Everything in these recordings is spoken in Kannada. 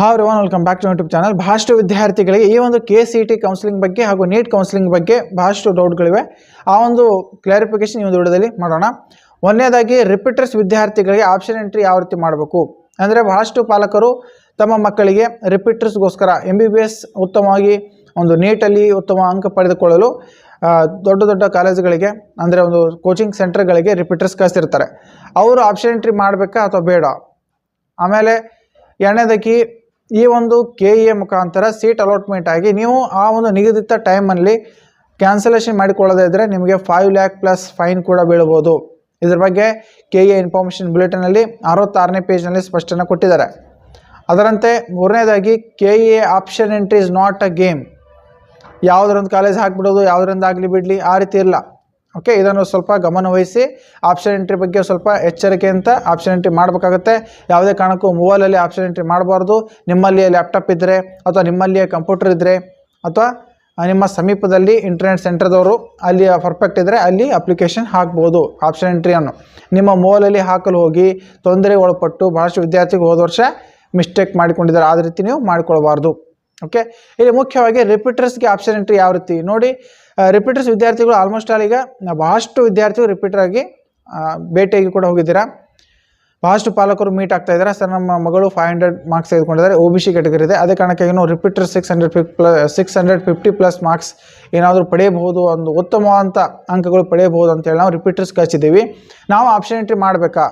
Hi one welcome back to YouTube channel ಬಹಳಷ್ಟು ವಿದ್ಯಾರ್ಥಿಗಳಿಗೆ ಈ ಒಂದು ಕೆ ಸಿ ಟಿ ಕೌನ್ಸಿಲಿಂಗ್ ಬಗ್ಗೆ ಹಾಗೂ ನೀಟ್ ಕೌನ್ಸಿಲಿಂಗ್ ಬಗ್ಗೆ ಬಹಳಷ್ಟು ಡೌಟ್ಗಳಿವೆ ಆ ಒಂದು ಕ್ಲಾರಿಫಿಕೇಶನ್ ಈ ಒಂದು ವಿಡಿಯೋದಲ್ಲಿ ಮಾಡೋಣ. ಒಂದನೇದಾಗಿ ರಿಪೀಟರ್ಸ್ ವಿದ್ಯಾರ್ಥಿಗಳಿಗೆ ಆಪ್ಷನ್ ಎಂಟ್ರಿ ಯಾವ ರೀತಿ ಮಾಡಬೇಕು? ಅಂದರೆ ಬಹಳಷ್ಟು ಪಾಲಕರು ತಮ್ಮ ಮಕ್ಕಳಿಗೆ ರಿಪೀಟರ್ಸ್ಗೋಸ್ಕರ ಎಂ ಬಿ ಬಿ ಎಸ್ ಉತ್ತಮವಾಗಿ ಒಂದು ನೀಟಲ್ಲಿ ಉತ್ತಮ ಅಂಕ ಪಡೆದುಕೊಳ್ಳಲು ದೊಡ್ಡ ದೊಡ್ಡ ಕಾಲೇಜುಗಳಿಗೆ, ಅಂದರೆ ಒಂದು ಕೋಚಿಂಗ್ ಸೆಂಟರ್ಗಳಿಗೆ ರಿಪೀಟರ್ಸ್ ಕಳಿಸ್ತಿರ್ತಾರೆ. ಅವರು ಆಪ್ಷನ್ ಎಂಟ್ರಿ ಮಾಡಬೇಕಾ ಅಥವಾ ಬೇಡ? ಆಮೇಲೆ ಎರಡನೇದಾಗಿ ಈ ಒಂದು ಕೆ ಇ ಎ ಮುಖಾಂತರ ಸೀಟ್ ಅಲಾಟ್ಮೆಂಟ್ ಆಗಿ ನೀವು ಆ ಒಂದು ನಿಗದಿತ ಟೈಮಲ್ಲಿ ಕ್ಯಾನ್ಸಲೇಷನ್ ಮಾಡಿಕೊಳ್ಳದೇ ಇದ್ದರೆ ನಿಮಗೆ ಫೈವ್ ಲ್ಯಾಕ್ ಪ್ಲಸ್ ಫೈನ್ ಕೂಡ ಬೀಳ್ಬೋದು. ಇದ್ರ ಬಗ್ಗೆ ಕೆ ಎ ಇನ್ಫಾರ್ಮೇಷನ್ ಬುಲೆಟಿನಲ್ಲಿ ಅರವತ್ತಾರನೇ ಪೇಜ್ನಲ್ಲಿ ಸ್ಪಷ್ಟನೆ ಕೊಟ್ಟಿದ್ದಾರೆ. ಅದರಂತೆ ಮೂರನೇದಾಗಿ K A option entry is not a game ಯಾವುದರೊಂದು college ಹಾಕಿಬಿಡೋದು, ಯಾವುದರಿಂದ ಆಗಲಿ ಬಿಡಲಿ ಆ ರೀತಿ ಇಲ್ಲ. ಓಕೆ ಇದನ್ನು ಸ್ವಲ್ಪ ಗಮನವಹಿಸಿ ಆಪ್ಷನ್ ಎಂಟ್ರಿ ಬಗ್ಗೆ ಸ್ವಲ್ಪ ಎಚ್ಚರಿಕೆ ಅಂತ ಆಪ್ಷನ್ ಎಂಟ್ರಿ ಮಾಡಬೇಕಾಗುತ್ತೆ. ಯಾವುದೇ ಕಾರಣಕ್ಕೂ ಮೊಬೈಲಲ್ಲಿ ಆಪ್ಷನ್ ಎಂಟ್ರಿ ಮಾಡಬಾರ್ದು. ನಿಮ್ಮಲ್ಲಿ ಲ್ಯಾಪ್ಟಾಪ್ ಇದ್ದರೆ ಅಥವಾ ನಿಮ್ಮಲ್ಲಿಯೇ ಕಂಪ್ಯೂಟರ್ ಇದ್ದರೆ ಅಥವಾ ನಿಮ್ಮ ಸಮೀಪದಲ್ಲಿ ಇಂಟರ್ನೆಟ್ ಸೆಂಟರ್ದವರು ಅಲ್ಲಿ ಪರ್ಫೆಕ್ಟ್ ಇದ್ದರೆ ಅಲ್ಲಿ ಅಪ್ಲಿಕೇಶನ್ ಹಾಕ್ಬೋದು ಆಪ್ಷನ್ ಎಂಟ್ರಿಯನ್ನು ನಿಮ್ಮ ಮೊಬೈಲಲ್ಲಿ ಹಾಕಲು ಹೋಗಿ ತೊಂದರೆ ಒಳಪಟ್ಟು ಭಾಳಷ್ಟು ವಿದ್ಯಾರ್ಥಿಗಳು ಹೋದ ವರ್ಷ ಮಿಸ್ಟೇಕ್ ಮಾಡಿಕೊಂಡಿದ್ದಾರೆ. ಆ ರೀತಿ ನೀವು ಮಾಡಿಕೊಳ್ಬಾರ್ದು. ಓಕೆ ಇಲ್ಲಿ ಮುಖ್ಯವಾಗಿ ರಿಪೀಟರ್ಸ್ಗೆ ಆಪ್ಷನ್ ಎಂಟ್ರಿ ಯಾವ ರೀತಿ? ನೋಡಿ ರಿಪೀಟರ್ಸ್ ವಿದ್ಯಾರ್ಥಿಗಳು ಆಲ್ಮೋಸ್ಟ್ ಆಲ್ ಈಗ ಬಹಳಷ್ಟು ವಿದ್ಯಾರ್ಥಿಗಳು ರಿಪೀಟರ್ ಆಗಿ ಭೇಟಿಯಾಗಿ ಕೂಡ ಹೋಗಿದ್ದೀರಾ? ಬಹಳಷ್ಟು ಪಾಲಕರು ಮೀಟ್ ಆಗ್ತಾ ಇದ್ದಾರೆ? ಸರ್, ನಮ್ಮ ಮಗಳು ಫೈವ್ ಹಂಡ್ರೆಡ್ ಮಾರ್ಕ್ಸ್ ತೆಗೆದುಕೊಂಡಿದ್ದಾರೆ ಒ ಬಿ ಸಿ ಕೆಟಗರಿ ಇದೆ. ಅದೇ ಕಾರಣಕ್ಕಾಗಿ ನಾವು repeater six hundred fif plus six hundred fifty plus marks ಏನಾದರೂ ಪಡೆಯಬಹುದು, ಒಂದು ಉತ್ತಮವಾದಂಥ ಅಂಕಗಳು ಪಡೆಯಬಹುದು ಅಂತೇಳಿ ನಾವು ರಿಪೀಟರ್ಸ್ ಕಳಿಸಿದ್ದೀವಿ ನಾವು ಆಪ್ಷನ್ ಎಂಟ್ರಿ ಮಾಡಬೇಕಾ?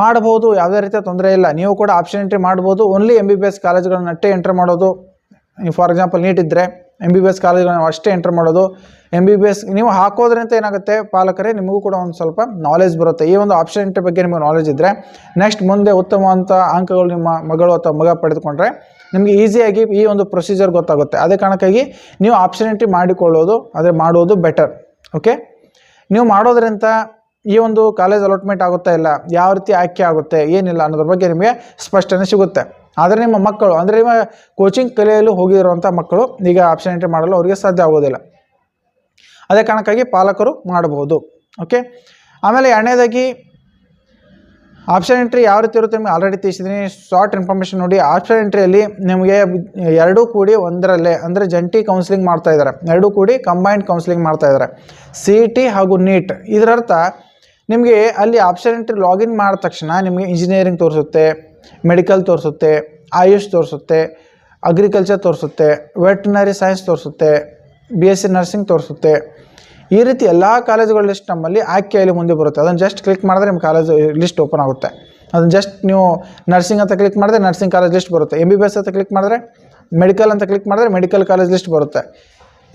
ಮಾಡಬಹುದು ಯಾವುದೇ ರೀತಿಯ ತೊಂದರೆ ಇಲ್ಲ. ನೀವು ಕೂಡ ಆಪ್ಷನ್ ಎಂಟ್ರಿ ಮಾಡ್ಬೋದು. Only M B B S ಕಾಲೇಜ್ಗಳನ್ನ ಅಟ್ಟೆ ಎಂಟ್ರ್ ಮಾಡೋದು ಫಾರ್ ಎಕ್ಸಾಂಪಲ್ ನೀಟ್ ಇದ್ದರೆ ಎಂ ಬಿ ಬಿ ಎಸ್ ಕಾಲೇಜ್ಗಳನ್ನ ಅಷ್ಟೇ ಎಂಟರ್ ಮಾಡೋದು. ಎಂ ಬಿ ಬಿ ಎಸ್ ನೀವು ಹಾಕೋದ್ರಿಂದ ಏನಾಗುತ್ತೆ ಪಾಲಕರೇ, ನಿಮಗೂ ಕೂಡ ಒಂದು ಸ್ವಲ್ಪ ನಾಲೆಜ್ ಬರುತ್ತೆ. ಈ ಒಂದು ಆಪ್ಷನ್ ಎಂಟ್ರಿ ಬಗ್ಗೆ ನಿಮಗೆ ನಾಲೆಜ್ ಇದ್ದರೆ ನೆಕ್ಸ್ಟ್ ಮುಂದೆ ಉತ್ತಮವಂಥ ಅಂಕಗಳು ನಿಮ್ಮ ಮಗಳು ಅಥವಾ ಮಗ ಪಡೆದುಕೊಂಡ್ರೆ, ನಿಮಗೆ ಈಸಿಯಾಗಿ ಈ ಒಂದು ಪ್ರೊಸೀಜರ್ ಗೊತ್ತಾಗುತ್ತೆ. ಅದೇ ಕಾರಣಕ್ಕಾಗಿ ನೀವು ಆಪ್ಷನ್ ಎಂಟ್ರಿ ಮಾಡಿಕೊಳ್ಳೋದು, ಆದರೆ ಮಾಡೋದು ಬೆಟರ್ ಓಕೆ ನೀವು ಮಾಡೋದ್ರಿಂದ ಈ ಒಂದು ಕಾಲೇಜ್ ಅಲಾಟ್ಮೆಂಟ್ ಆಗುತ್ತಾ ಇಲ್ಲ? ಯಾವ ರೀತಿ ಆಯ್ಕೆ ಆಗುತ್ತೆ, ಏನಿಲ್ಲ ಅನ್ನೋದ್ರ ಬಗ್ಗೆ ನಿಮಗೆ ಸ್ಪಷ್ಟನೆ ಸಿಗುತ್ತೆ. ಆದರೆ ನಿಮ್ಮ ಮಕ್ಕಳು, ಅಂದರೆ ನಿಮ್ಮ ಕೋಚಿಂಗ್ ಕಲಿಯಲು ಹೋಗಿರುವಂಥ ಮಕ್ಕಳು ಈಗ ಆಪ್ಷನ್ ಎಂಟ್ರಿ ಮಾಡಲು ಅವರಿಗೆ ಸಾಧ್ಯ ಆಗೋದಿಲ್ಲ. ಅದೇ ಕಾರಣಕ್ಕಾಗಿ ಪಾಲಕರು ಮಾಡಬಹುದು ಓಕೆ ಆಮೇಲೆ ಎರಡನೇದಾಗಿ ಆಪ್ಷನ್ ಎಂಟ್ರಿ ಯಾವ ರೀತಿ ಇರುತ್ತೆ ನಿಮಗೆ ಆಲ್ರೆಡಿ ತಿಳಿಸಿದ್ದೀನಿ. ಶಾರ್ಟ್ ಇನ್ಫಾರ್ಮೇಷನ್ ನೋಡಿ ಆಪ್ಷನ್ ಎಂಟ್ರಿಯಲ್ಲಿ ನಿಮಗೆ ಎರಡೂ ಕೂಡಿ ಒಂದರಲ್ಲೇ, ಅಂದರೆ ಜಂಟಿ ಕೌನ್ಸಿಲಿಂಗ್ ಮಾಡ್ತಾ ಇದ್ದಾರೆ. ಎರಡೂ ಕೂಡಿ ಕಂಬೈನ್ಡ್ ಕೌನ್ಸಿಲಿಂಗ್ ಮಾಡ್ತಾ ಇದ್ದಾರೆ. ಸಿ ಟಿ ಹಾಗೂ ನೀಟ್ ಇದರರ್ಥ ನಿಮಗೆ ಅಲ್ಲಿ ಆಪ್ಷನ್ ಎಂಟ್ರಿ ಲಾಗಿನ್ ಮಾಡಿದ ತಕ್ಷಣ ನಿಮಗೆ ಇಂಜಿನಿಯರಿಂಗ್ ತೋರಿಸುತ್ತೆ ಮೆಡಿಕಲ್ ತೋರಿಸುತ್ತೆ, ಆಯುಷ್ ತೋರಿಸುತ್ತೆ ಅಗ್ರಿಕಲ್ಚರ್ ತೋರಿಸುತ್ತೆ ವೆಟನರಿ ಸೈನ್ಸ್ ತೋರಿಸುತ್ತೆ ಬಿ ಎಸ್ ಸಿ ನರ್ಸಿಂಗ್ ತೋರಿಸುತ್ತೆ. ಈ ರೀತಿ ಎಲ್ಲ ಕಾಲೇಜುಗಳ ಲಿಸ್ಟ್ ನಮ್ಮಲ್ಲಿ ಆಯ್ಕೆಯಲ್ಲಿ ಮುಂದೆ ಬರುತ್ತೆ. ಅದನ್ನು ಜಸ್ಟ್ ಕ್ಲಿಕ್ ಮಾಡಿದ್ರೆ ನಿಮ್ಮ ಕಾಲೇಜ್ ಲಿಸ್ಟ್ ಓಪನ್ ಆಗುತ್ತೆ. ಅದನ್ನು ಜಸ್ಟ್ ನೀವು ನರ್ಸಿಂಗ್ ಅಂತ ಕ್ಲಿಕ್ ಮಾಡಿದ್ರೆ ನರ್ಸಿಂಗ್ ಕಾಲೇಜ್ ಲಿಸ್ಟ್ ಬರುತ್ತೆ. ಎಂ ಬಿ ಬಿ ಎಸ್ ಅಂತ ಕ್ಲಿಕ್ ಮಾಡಿದ್ರೆ ಮೆಡಿಕಲ್ ಅಂತ ಕ್ಲಿಕ್ ಮಾಡಿದ್ರೆ ಮೆಡಿಕಲ್ ಕಾಲೇಜ್ ಲಿಸ್ಟ್ ಬರುತ್ತೆ.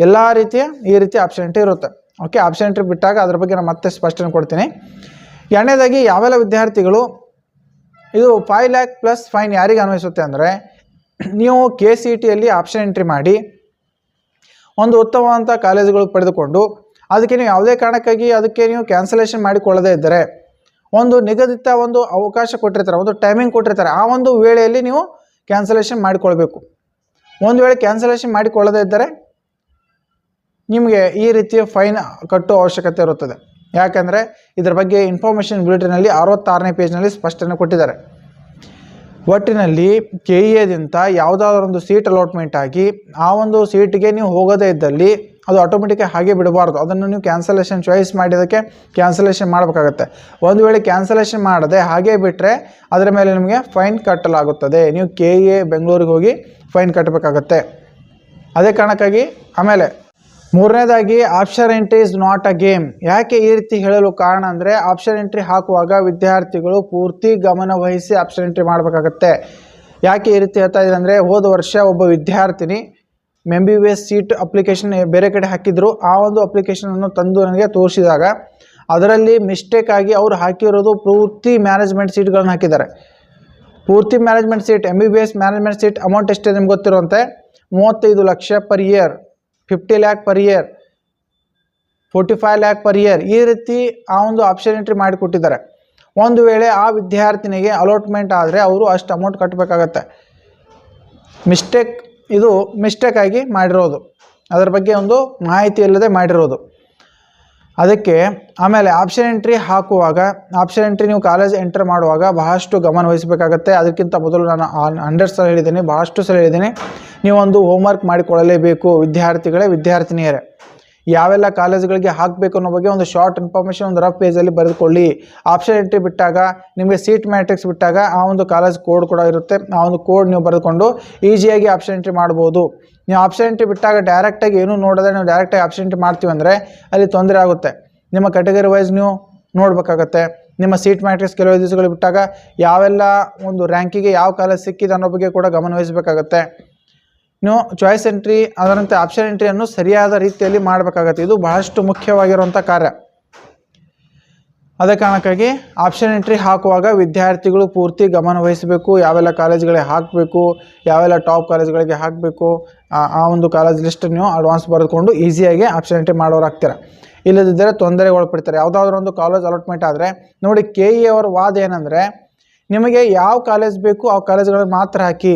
ಎಲ್ಲ ರೀತಿಯ ಈ ರೀತಿ ಆಪ್ಷನ್ ಎಂಟ್ರಿ ಇರುತ್ತೆ. ಓಕೆ ಆಪ್ಷನ್ ಎಂಟ್ರಿ ಬಿಟ್ಟಾಗ ಅದ್ರ ಬಗ್ಗೆ ನಾನು ಮತ್ತೆ ಸ್ಪಷ್ಟನೆ ಕೊಡ್ತೀನಿ. ಎರಡನೇದಾಗಿ ಯಾವೆಲ್ಲ ವಿದ್ಯಾರ್ಥಿಗಳು ಇದು ಫೈವ್ ಲ್ಯಾಕ್ ಪ್ಲಸ್ ಫೈನ್ ಯಾರಿಗೆ ಅನ್ವಯಿಸುತ್ತೆ ಅಂದರೆ ನೀವು ಕೆ ಸಿ ಟಿಯಲ್ಲಿ ಆಪ್ಷನ್ ಎಂಟ್ರಿ ಮಾಡಿ ಒಂದು ಉತ್ತಮವಾದಂಥ ಕಾಲೇಜುಗಳು ಪಡೆದುಕೊಂಡು ಅದಕ್ಕೆ ನೀವು ಯಾವುದೇ ಕಾರಣಕ್ಕಾಗಿ ಅದಕ್ಕೆ ನೀವು ಕ್ಯಾನ್ಸಲೇಷನ್ ಮಾಡಿಕೊಳ್ಳದೇ ಇದ್ದರೆ ಒಂದು ನಿಗದಿತ ಒಂದು ಅವಕಾಶ ಕೊಟ್ಟಿರ್ತಾರೆ, ಒಂದು ಟೈಮಿಂಗ್ ಕೊಟ್ಟಿರ್ತಾರೆ, ಆ ಒಂದು ವೇಳೆಯಲ್ಲಿ ನೀವು ಕ್ಯಾನ್ಸಲೇಷನ್ ಮಾಡಿಕೊಳ್ಬೇಕು. ಒಂದು ವೇಳೆ ಕ್ಯಾನ್ಸಲೇಷನ್ ಮಾಡಿಕೊಳ್ಳದೇ ಇದ್ದರೆ ನಿಮಗೆ ಈ ರೀತಿಯ ಫೈನ್ ಕಟ್ಟುವ ಅವಶ್ಯಕತೆ ಇರುತ್ತದೆ. ಯಾಕಂದರೆ ಇದರ ಬಗ್ಗೆ ಇನ್ಫಾರ್ಮೇಷನ್ ಬುಲೆಟಿನಲ್ಲಿ ಅರವತ್ತಾರನೇ ಪೇಜ್ನಲ್ಲಿ ಸ್ಪಷ್ಟನೆ ಕೊಟ್ಟಿದ್ದಾರೆ. ಒಟ್ಟಿನಲ್ಲಿ ಕೆ ಎದಿಂದ ಯಾವುದಾದ್ರೂ ಒಂದು ಸೀಟ್ ಅಲಾಟ್ಮೆಂಟ್ ಆಗಿ ಆ ಒಂದು ಸೀಟಿಗೆ ನೀವು ಹೋಗೋದೇ ಇದ್ದಲ್ಲಿ ಅದು ಆಟೋಮೆಟಿಕ್ ಹಾಗೆ ಬಿಡಬಾರ್ದು. ಅದನ್ನು ನೀವು ಕ್ಯಾನ್ಸಲೇಷನ್ ಚಾಯ್ಸ್ ಮಾಡಿದ್ದಕ್ಕೆ ಕ್ಯಾನ್ಸಲೇಷನ್ ಮಾಡಬೇಕಾಗತ್ತೆ. ಒಂದು ವೇಳೆ ಕ್ಯಾನ್ಸಲೇಷನ್ ಮಾಡದೆ ಹಾಗೆ ಬಿಟ್ಟರೆ ಅದರ ಮೇಲೆ ನಿಮಗೆ ಫೈನ್ ಕಟ್ಟಲಾಗುತ್ತದೆ. ನೀವು ಕೆ ಎ ಬೆಂಗಳೂರಿಗೆ ಹೋಗಿ ಫೈನ್ ಕಟ್ಟಬೇಕಾಗತ್ತೆ ಅದೇ ಕಾರಣಕ್ಕಾಗಿ ಆಮೇಲೆ ಮೂರನೇದಾಗಿ option entry is not a game ಯಾಕೆ ಈ ರೀತಿ ಹೇಳಲು ಕಾರಣ ಅಂದರೆ ಆಪ್ಷನ್ ಎಂಟ್ರಿ ಹಾಕುವಾಗ ವಿದ್ಯಾರ್ಥಿಗಳು ಪೂರ್ತಿ ಗಮನ ವಹಿಸಿ ಆಪ್ಷನ್ ಎಂಟ್ರಿ ಮಾಡಬೇಕಾಗತ್ತೆ. ಯಾಕೆ ಈ ರೀತಿ ಹೇಳ್ತಾ ಇದ್ದಾರೆ ಅಂದರೆ, ಹೋದ ವರ್ಷ ಒಬ್ಬ ವಿದ್ಯಾರ್ಥಿನಿ M B B S seat application ಬೇರೆ ಕಡೆ ಹಾಕಿದ್ರು. ಆ ಒಂದು ಅಪ್ಲಿಕೇಶನನ್ನು ತಂದು ನನಗೆ ತೋರಿಸಿದಾಗ, ಅದರಲ್ಲಿ ಮಿಸ್ಟೇಕ್ ಆಗಿ ಅವರು ಹಾಕಿರೋದು ಪೂರ್ತಿ ಮ್ಯಾನೇಜ್ಮೆಂಟ್ ಸೀಟ್ಗಳನ್ನು ಹಾಕಿದ್ದಾರೆ. ಪೂರ್ತಿ management seat M B B S management seat amount ಎಷ್ಟಿದೆ ನಿಮ್ಗೆ ಗೊತ್ತಿರುವಂತೆ? ಮೂವತ್ತೈದು lakh per year fifty lakh per year forty five lakh per year ಈ ರೀತಿ ಆ ಒಂದು ಆಪ್ಷನ್ ಎಂಟ್ರಿ ಮಾಡಿಕೊಟ್ಟಿದ್ದಾರೆ. ಒಂದು ವೇಳೆ ಆ ವಿದ್ಯಾರ್ಥಿನಿಗೆ ಅಲಾಟ್ಮೆಂಟ್ ಆದರೆ ಅವರು ಅಷ್ಟು ಅಮೌಂಟ್ ಕಟ್ಟಬೇಕಾಗತ್ತೆ ಮಿಸ್ಟೇಕ್ ಇದು ಮಿಸ್ಟೇಕ್ ಆಗಿ ಮಾಡಿರೋದು. ಅದರ ಬಗ್ಗೆ ಒಂದು ಮಾಹಿತಿ ಇಲ್ಲದೆ ಮಾಡಿರೋದು. ಅದಕ್ಕೆ ಆಮೇಲೆ ಆಪ್ಷನ್ ಎಂಟ್ರಿ ಹಾಕುವಾಗ ಆಪ್ಷನ್ ಎಂಟ್ರಿ ನೀವು ಕಾಲೇಜ್ ಎಂಟರ್ ಮಾಡುವಾಗ ಬಹಳಷ್ಟು ಗಮನ ವಹಿಸಬೇಕಾಗತ್ತೆ. ಅದಕ್ಕಿಂತ ಮೊದಲು ನಾನು ಹಂಡ್ರೆಡ್ ಸಲ ಹೇಳಿದ್ದೀನಿ, ಬಹಳಷ್ಟು ಸಲ ಹೇಳಿದ್ದೀನಿ. ನೀವೊಂದು ಹೋಮ್ವರ್ಕ್ ಮಾಡಿಕೊಳ್ಳಲೇಬೇಕು, ವಿದ್ಯಾರ್ಥಿಗಳೇ, ವಿದ್ಯಾರ್ಥಿನಿಯರೇ. ಯಾವೆಲ್ಲ ಕಾಲೇಜುಗಳಿಗೆ ಹಾಕಬೇಕು ಅನ್ನೋ ಬಗ್ಗೆ ಒಂದು ಶಾರ್ಟ್ ಇನ್ಫಾರ್ಮೇಷನ್ ಒಂದು ರಫ್ ಪೇಜಲ್ಲಿ ಬರೆದುಕೊಳ್ಳಿ. ಆಪ್ಷನ್ ಎಂಟ್ರಿ ಬಿಟ್ಟಾಗ, ನಿಮಗೆ ಸೀಟ್ ಮ್ಯಾಟ್ರಿಕ್ಸ್ ಬಿಟ್ಟಾಗ ಆ ಒಂದು ಕಾಲೇಜ್ ಕೋಡ್ ಕೂಡ ಇರುತ್ತೆ. ಆ ಒಂದು ಕೋಡ್ ನೀವು ಬರೆದುಕೊಂಡು ಈಸಿಯಾಗಿ ಆಪ್ಷನ್ ಎಂಟ್ರಿ ಮಾಡ್ಬೋದು. ನೀವು ಆಪ್ಷನ್ ಎಂಟ್ರಿ ಬಿಟ್ಟಾಗ ಡೈರೆಕ್ಟಾಗಿ ಏನೂ ನೋಡದೆ ನೀವು ಡೈರೆಕ್ಟಾಗಿ ಆಪ್ಷನ್ ಎಂಟ್ರಿ ಮಾಡ್ತೀವಿ ಅಂದರೆ ಅಲ್ಲಿ ತೊಂದರೆ ಆಗುತ್ತೆ. ನಿಮ್ಮ ಕ್ಯಾಟಗರಿ ವೈಸ್ ನೀವು ನೋಡಬೇಕಾಗತ್ತೆ. ನಿಮ್ಮ ಸೀಟ್ ಮ್ಯಾಟ್ರಿಕ್ಸ್ ಕೆಲವು ದಿವಸಗಳು ಬಿಟ್ಟಾಗ ಯಾವೆಲ್ಲ ಒಂದು ರ್ಯಾಂಕಿಗೆ ಯಾವ ಕಾಲ ಸಿಕ್ಕಿದೆ ಅನ್ನೋ ಬಗ್ಗೆ ಕೂಡ ಗಮನವಹಿಸಬೇಕಾಗತ್ತೆ ನೀವು ಚಾಯ್ಸ್ ಎಂಟ್ರಿ ಅದರಂತೆ ಆಪ್ಷನ್ ಎಂಟ್ರಿಯನ್ನು ಸರಿಯಾದ ರೀತಿಯಲ್ಲಿ ಮಾಡಬೇಕಾಗತ್ತೆ. ಇದು ಬಹಳಷ್ಟು ಮುಖ್ಯವಾಗಿರುವಂಥ ಕಾರ್ಯ. ಅದೇ ಕಾರಣಕ್ಕಾಗಿ ಆಪ್ಷನ್ ಎಂಟ್ರಿ ಹಾಕುವಾಗ ವಿದ್ಯಾರ್ಥಿಗಳು ಪೂರ್ತಿ ಗಮನ ವಹಿಸಬೇಕು, ಯಾವೆಲ್ಲ ಕಾಲೇಜ್ಗಳಿಗೆ ಹಾಕಬೇಕು, ಯಾವೆಲ್ಲ ಟಾಪ್ ಕಾಲೇಜ್ಗಳಿಗೆ ಹಾಕಬೇಕು, ಆ ಒಂದು ಕಾಲೇಜ್ ಲಿಸ್ಟ್ ನೀವು ಅಡ್ವಾನ್ಸ್ ಬರೆದುಕೊಂಡು ಈಸಿಯಾಗಿ ಆಪ್ಷನ್ ಎಂಟ್ರಿ ಮಾಡೋರಾಗ್ತೀರ ಇಲ್ಲದಿದ್ದರೆ ತೊಂದರೆ ಒಳಪಡ್ತಾರೆ ಯಾವುದಾದ್ರೂ ಒಂದು ಕಾಲೇಜ್ ಅಲಾಟ್ಮೆಂಟ್ ಆದರೆ, ನೋಡಿ ಕೆ ಇ ಅವರ ವಾದ ಏನಂದರೆ, ನಿಮಗೆ ಯಾವ ಕಾಲೇಜ್ ಬೇಕು ಆ ಕಾಲೇಜ್ಗಳನ್ನು ಮಾತ್ರ ಹಾಕಿ,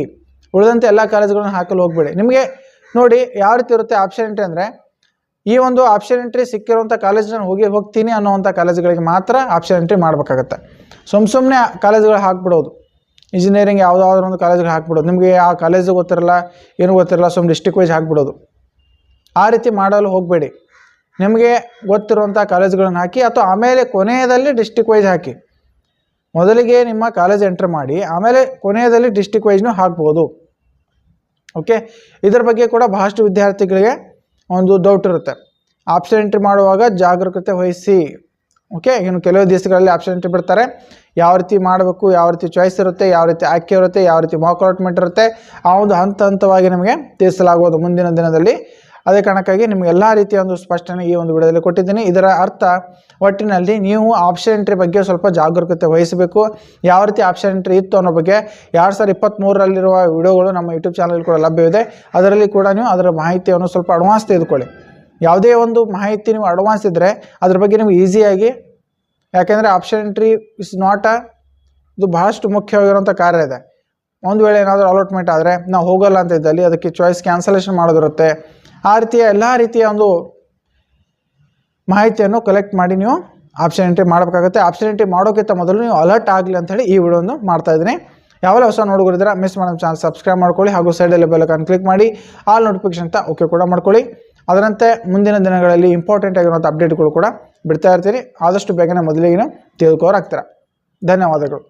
ಉಳಿದಂತೆ ಎಲ್ಲ ಕಾಲೇಜ್ಗಳನ್ನ ಹಾಕಲು ಹೋಗಬೇಡಿ. ನಿಮಗೆ ನೋಡಿ ಯಾವ ರೀತಿ ಇರುತ್ತೆ ಆಪ್ಷನ್ ಎಂಟ್ರಿ ಅಂದರೆ ಈ ಒಂದು ಆಪ್ಷನ್ ಎಂಟ್ರಿ ಸಿಕ್ಕಿರುವಂಥ ಕಾಲೇಜ್ ನಾನು ಹೋಗಿ ಹೋಗ್ತೀನಿ ಅನ್ನೋವಂಥ ಕಾಲೇಜುಗಳಿಗೆ ಮಾತ್ರ ಆಪ್ಷನ್ ಎಂಟ್ರಿ ಮಾಡಬೇಕಾಗತ್ತೆ. ಸುಮ್ಮ ಸುಮ್ಮನೆ ಕಾಲೇಜುಗಳು ಹಾಕ್ಬಿಡೋದು. ಇಂಜಿನಿಯರಿಂಗ್ ಯಾವುದಾದ್ರೂ ಒಂದು ಕಾಲೇಜ್ಗಳು ಹಾಕ್ಬಿಡೋದು. ನಿಮಗೆ ಆ ಕಾಲೇಜು ಗೊತ್ತಿರಲ್ಲ, ಏನು ಗೊತ್ತಿರಲ್ಲ ಸುಮ್ಮ ಡಿಸ್ಟಿಕ್ ವೈಸ್ ಹಾಕ್ಬಿಡೋದು. ಆ ರೀತಿ ಮಾಡಲು ಹೋಗಬೇಡಿ. ನಿಮಗೆ ಗೊತ್ತಿರುವಂಥ ಕಾಲೇಜುಗಳನ್ನು ಹಾಕಿ ಅಥವಾ ಆಮೇಲೆ ಕೊನೆಯದಲ್ಲಿ ಡಿಸ್ಟಿಕ್ ವೈಸ್ ಹಾಕಿ. ಮೊದಲಿಗೆ ನಿಮ್ಮ ಕಾಲೇಜ್ ಎಂಟ್ರ್ ಮಾಡಿ, ಆಮೇಲೆ ಕೊನೆಯದಲ್ಲಿ ಡಿಸ್ಟಿಕ್ ವೈಸ್ನೂ ಹಾಕ್ಬೋದು. ಓಕೆ ಇದರ ಬಗ್ಗೆ ಕೂಡ ಬಹಳಷ್ಟು ವಿದ್ಯಾರ್ಥಿಗಳಿಗೆ ಒಂದು ಡೌಟ್ ಇರುತ್ತೆ. ಆಪ್ಷನ್ ಎಂಟ್ರಿ ಮಾಡುವಾಗ ಜಾಗರೂಕತೆ ವಹಿಸಿ. ಓಕೆ ಇನ್ನು ಕೆಲವು ದಿವಸಗಳಲ್ಲಿ ಆಪ್ಷನ್ ಎಂಟ್ರಿ ಬಿಡ್ತಾರೆ. ಯಾವ ರೀತಿ ಮಾಡಬೇಕು, ಯಾವ ರೀತಿ ಚಾಯ್ಸ್ ಇರುತ್ತೆ, ಯಾವ ರೀತಿ ಆಯ್ಕೆ ಇರುತ್ತೆ, ಯಾವ ರೀತಿ ಮಾಕ್ ಅಲಾಟ್ಮೆಂಟ್ ಇರುತ್ತೆ, ಆ ಒಂದು ಹಂತ ಹಂತವಾಗಿ ನಮಗೆ ತಿಳಿಸಲಾಗುವುದು ಮುಂದಿನ ದಿನದಲ್ಲಿ. ಅದೇ ಕಾರಣಕ್ಕಾಗಿ ನಿಮ್ಗೆ ಎಲ್ಲ ರೀತಿಯ ಒಂದು ಸ್ಪಷ್ಟನೆ ಈ ಒಂದು ವಿಡಿಯೋದಲ್ಲಿ ಕೊಟ್ಟಿದ್ದೀನಿ. ಇದರ ಅರ್ಥ ಒಟ್ಟಿನಲ್ಲಿ ನೀವು ಆಪ್ಷನ್ ಎಂಟ್ರಿ ಬಗ್ಗೆ ಸ್ವಲ್ಪ ಜಾಗರೂಕತೆ ವಹಿಸಬೇಕು. ಯಾವ ರೀತಿ ಆಪ್ಷನ್ ಎಂಟ್ರಿ ಇತ್ತು ಅನ್ನೋ ಬಗ್ಗೆ ಎರಡು ಸಾವಿರದ ಇಪ್ಪತ್ತ್ಮೂರರಲ್ಲಿರುವ ವಿಡಿಯೋಗಳು ನಮ್ಮ ಯೂಟ್ಯೂಬ್ ಚಾನಲ್ ಕೂಡ ಲಭ್ಯವಿದೆ. ಅದರಲ್ಲಿ ಕೂಡ ನೀವು ಅದರ ಮಾಹಿತಿಯನ್ನು ಸ್ವಲ್ಪ ಅಡ್ವಾನ್ಸ್ ತೆಗೆದುಕೊಳ್ಳಿ. ಯಾವುದೇ ಒಂದು ಮಾಹಿತಿ ನೀವು ಅಡ್ವಾನ್ಸ್ ಇದ್ದರೆ ಅದ್ರ ಬಗ್ಗೆ ನಿಮ್ಗೆ ಈಸಿಯಾಗಿ ಯಾಕೆಂದರೆ option entry is not a ಇದು ಬಹಳಷ್ಟು ಮುಖ್ಯವಾಗಿರುವಂಥ ಕಾರ್ಯ ಇದೆ. ಒಂದು ವೇಳೆ ಏನಾದರೂ ಅಲಾಟ್ಮೆಂಟ್ ಆದರೆ, ನಾವು ಹೋಗಲ್ಲ ಅಂತ ಇದ್ದಲ್ಲಿ ಅದಕ್ಕೆ ಚಾಯ್ಸ್ ಕ್ಯಾನ್ಸಲೇಷನ್ ಮಾಡೋದಿರುತ್ತೆ. ಆ ರೀತಿಯ ಎಲ್ಲ ರೀತಿಯ ಒಂದು ಮಾಹಿತಿಯನ್ನು ಕಲೆಕ್ಟ್ ಮಾಡಿ ನೀವು ಆಪ್ಷನ್ ಎಂಟ್ರಿ ಮಾಡಬೇಕಾಗುತ್ತೆ. ಆಪ್ಷನ್ ಎಂಟ್ರಿ ಮಾಡೋಕ್ಕಿಂತ ಮೊದಲು ನೀವು ಅಲರ್ಟ್ ಆಗಲಿ ಅಂತೇಳಿ ಈ ವಿಡಿಯೋನ ಮಾಡ್ತಾ ಇದ್ದೀನಿ. ಯಾವೆಲ್ಲ ಹೊಸ ನೋಡುಗರಿದ್ರೆ ಮಿಸ್ ಮಾಡೋ ಚಾನಲ್ ಸಬ್ಸ್ಕ್ರೈಬ್ ಮಾಡ್ಕೊಳ್ಳಿ ಹಾಗೂ ಸೈಡಲ್ಲಿ ಬೆಲ್ಲಕನ್ನು ಕ್ಲಿಕ್ ಮಾಡಿ ಆಲ್ ನೋಟಿಫಿಕೇಶನ್ ಅಂತ ಓಕೆ ಕೂಡ ಮಾಡ್ಕೊಳ್ಳಿ. ಅದರಂತೆ ಮುಂದಿನ ದಿನಗಳಲ್ಲಿ ಇಂಪಾರ್ಟೆಂಟ್ ಆಗಿರುವಂಥ ಅಪ್ಡೇಟ್ಗಳು ಕೂಡ ಬಿಡ್ತಾ ಇರ್ತೀನಿ. ಆದಷ್ಟು ಬೇಗನೆ ಮೊದಲಿಗೆ ತಿಳ್ಕೋರಾಗ್ತೀರ ಧನ್ಯವಾದಗಳು.